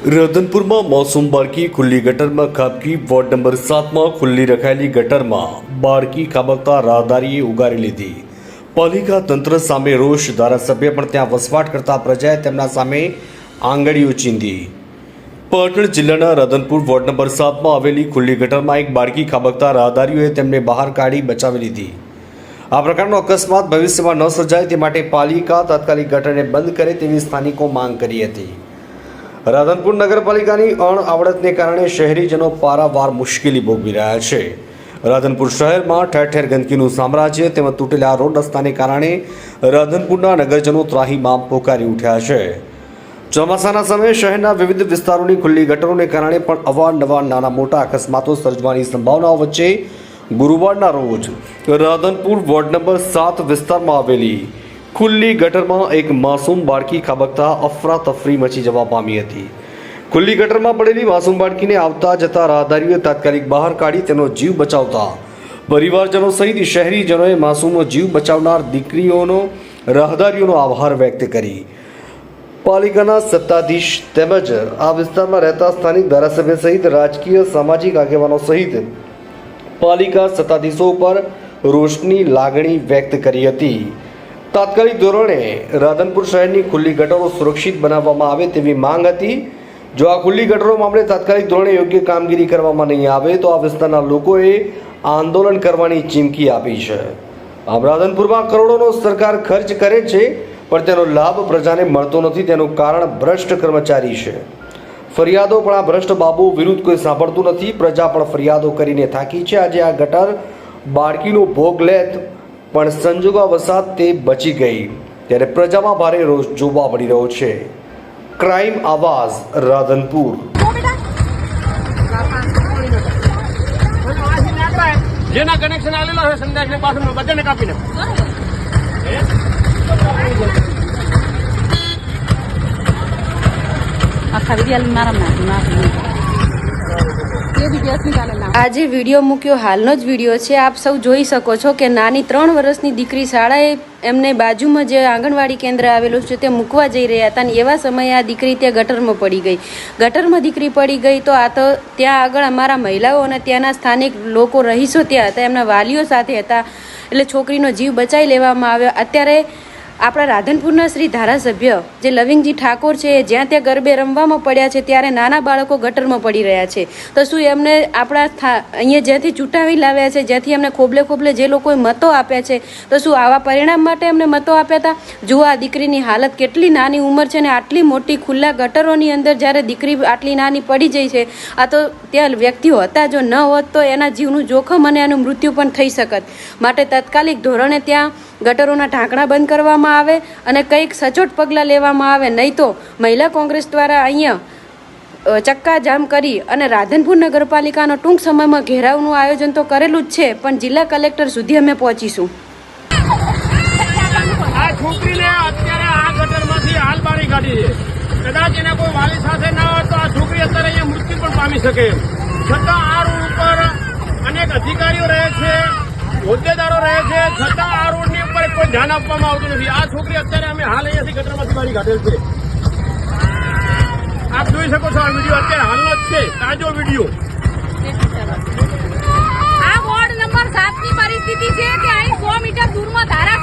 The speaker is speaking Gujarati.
રતનપુરમાં મોસમ બાળકી ખુલ્લી ગટરમાં ખાબકી વોર્ડ નંબર સાતમાં ખુલ્લી રખાયેલી ગટરમાં બાળકી ખાબકતા રાહદારીએ ઉગારી લીધી પાલિકા તંત્ર સામે રોષ ધારાસભ્ય પણ ત્યાં વસવાટ કરતા પ્રજાએ તેમના સામે આંગળીઓ ચીંધી પાટણ જિલ્લાના રતનપુર વોર્ડ નંબર સાતમાં આવેલી ખુલ્લી ગટરમાં એક બાળકી ખાબકતા રાહદારીઓએ તેમને બહાર કાઢી બચાવી લીધી આ પ્રકારનો અકસ્માત ભવિષ્યમાં ન સર્જાય તે માટે પાલિકા તાત્કાલિક ગટરને બંધ કરે તેવી સ્થાનિકો માંગ કરી હતી રાધનપુર નગરપાલિકાની અણઆવડતને કારણે શહેરીજનો પારાવાર મુશ્કેલી ભોગવી રહ્યા છે. રાધનપુર શહેરમાં ઠેર ઠેર ગંદકીનું સામ્રાજ્ય તેમજ તૂટેલા રોડ રસ્તાને કારણે રાધનપુરના નગરજનો ત્રાહીમામ પોકારી ઉઠ્યા છે. ચોમાસાના સમયે શહેરના વિવિધ વિસ્તારોની ખુલ્લી ગટરોને કારણે પણ અવારનવાર નાના મોટા અકસ્માતો સર્જવાની સંભાવનાઓ વચ્ચે ગુરુવારના રોજ રાધનપુર વોર્ડ નંબર સાત વિસ્તારમાં આવેલી ખુલ્લી ગટરમાં એક માસૂમ બાળકી ખાબકતા અફરાતફરી મચી જવા પામી હતી. ખુલ્લી ગટરમાં પડેલી માસૂમ બાળકીને આવતા જતા રાહદારીઓએ તાત્કાલિક બહાર કાઢી તેનો જીવ બચાવતા. પરિવારજનો સહિત શહેરીજનોએ માસૂમનો જીવ બચાવનાર દીકરીઓનો, રાહદારીઓનો આભાર વ્યક્ત કરી. પાલિકાના સત્તાધીશ તેમજ આ વિસ્તારમાં રહેતા સ્થાનિક ધારાસભ્ય સહિત રાજકીય સામાજિક આગેવાનો સહિત પાલિકા સત્તાધીશો ઉપર રોષની લાગણી વ્યક્ત કરી હતી. તાત્કાલિક ધોરણે રાધનપુર શહેરની ખુલ્લી ગટરો સુરક્ષિત બનાવવામાં આવે તેવી માંગ હતી. જો આ ખુલ્લી ગટરો મામલે તાત્કાલિક ધોરણે યોગ્ય કામગીરી કરવામાં નહીં આવે, તો આ વિસ્તારના લોકોએ આંદોલન કરવાની ચીમકી આપી છે. આમ રાધનપુરમાં કરોડોનો સરકાર ખર્ચ કરે છે, પણ તેનો લાભ પ્રજાને મળતો નથી. તેનું કારણ ભ્રષ્ટ કર્મચારી છે. ફરિયાદો પણ આ ભ્રષ્ટ બાબુ વિરુદ્ધ કોઈ સાંભળતું નથી. પ્રજા પણ ફરિયાદો કરીને થાકી છે. આજે આ ગટર બાળકીનો ભોગ લેત પણ સંજોગો વસાત તે બચી ગઈ. ત્યારે પ્રજામાં ભારે રોષ જોવા મળી રહ્યો છે. ક્રાઇમ આવાઝ રાધનપુર. જેના કનેક્શન આવેલા છે સંદેશ ને પાછળ બધાને કાપીને. આખા વિદ્યાલય મારા નાખી આજે વીડિયો મૂક્યો, હાલનો જ વીડિયો છે. આપ સૌ જોઈ શકો છો કે નાની ત્રણ વર્ષની દીકરી શાળાએ એમને બાજુમાં જે આંગણવાડી કેન્દ્ર આવેલું છે તે મૂકવા જઈ રહ્યા હતા અને એવા સમયે આ દીકરી ત્યાં ગટરમાં પડી ગઈ. ગટરમાં દીકરી પડી ગઈ તો આ તો ત્યાં આગળ અમારા મહિલાઓ અને ત્યાંના સ્થાનિક લોકો રહીશો ત્યાં હતા. એમના વાલીઓ સાથે હતા. એટલે છોકરીનો જીવ બચાવી લેવામાં આવ્યો. અત્યારે આપણા રાધનપુરના શ્રી ધારાસભ્ય, જે લવિંગજી ઠાકોર છે જ્યાં ત્યાં ગરબે રમવામાં પડ્યા છે, ત્યારે નાના બાળકો ગટરમાં પડી રહ્યા છે. તો શું એમને આપણા અહીંયા જ્યાંથી ચૂંટાવી લાવ્યા છે, જ્યાંથી એમને ખોબલે ખોબલે જે લોકોએ મતો આપ્યા છે, તો શું આવા પરિણામ માટે એમને મતો આપ્યા હતા જુઓ આ દીકરીની હાલત કેટલી નાની ઉંમર છે ને આટલી મોટી ખુલ્લા ગટરોની અંદર જ્યારે દીકરી આટલી નાની પડી જાય છે, આ તો ત્યાં વ્યક્તિઓ હતા જો ન હોત તો એના જીવનું જોખમ અને એનું મૃત્યુ પણ થઈ શકત. માટે તાત્કાલિક ધોરણે ત્યાં ગટરોના ઢાંકણા બંધ કરવામાં આવે અને કંઈક સચોટ પગલાં લેવામાં આવે, નહીં તો મહિલા કોંગ્રેસ દ્વારા અહીંયા ચક્કાજામ કરી અને રાધનપુર નગરપાલિકાનો ટૂંક સમયમાં ઘેરાવનું આયોજન તો કરેલું જ છે, પણ જિલ્લા કલેક્ટર સુધી અમે પહોંચીશું. કદાચ એના કોઈ વાલી સાથે ના હોય તો આ છોકરી અત્યારે અહીંયા મૃત્યુ પણ પામી શકે. છતાં આ રોડ ઉપર અનેક અધિકારીઓ રહે છે, હોદ્દેદારો રહે છે, છતાં આ રોડની ઉપર કોઈ ધ્યાન આપવામાં આવતું નથી. આ છોકરી અત્યારે અમે હાલ અહીંયાથી ગટરમાંથી મારી કાઢેલ છે. આપ જોઈ શકો છો આ વીડિયો. અત્યારે હાલનો જ છે. તાજો વીડિયો. આ વોર્ડ નંબર સાતની પરિસ્થિતિ છે કે અહીં સો મીટર દૂરમાં ધારાસભ્ય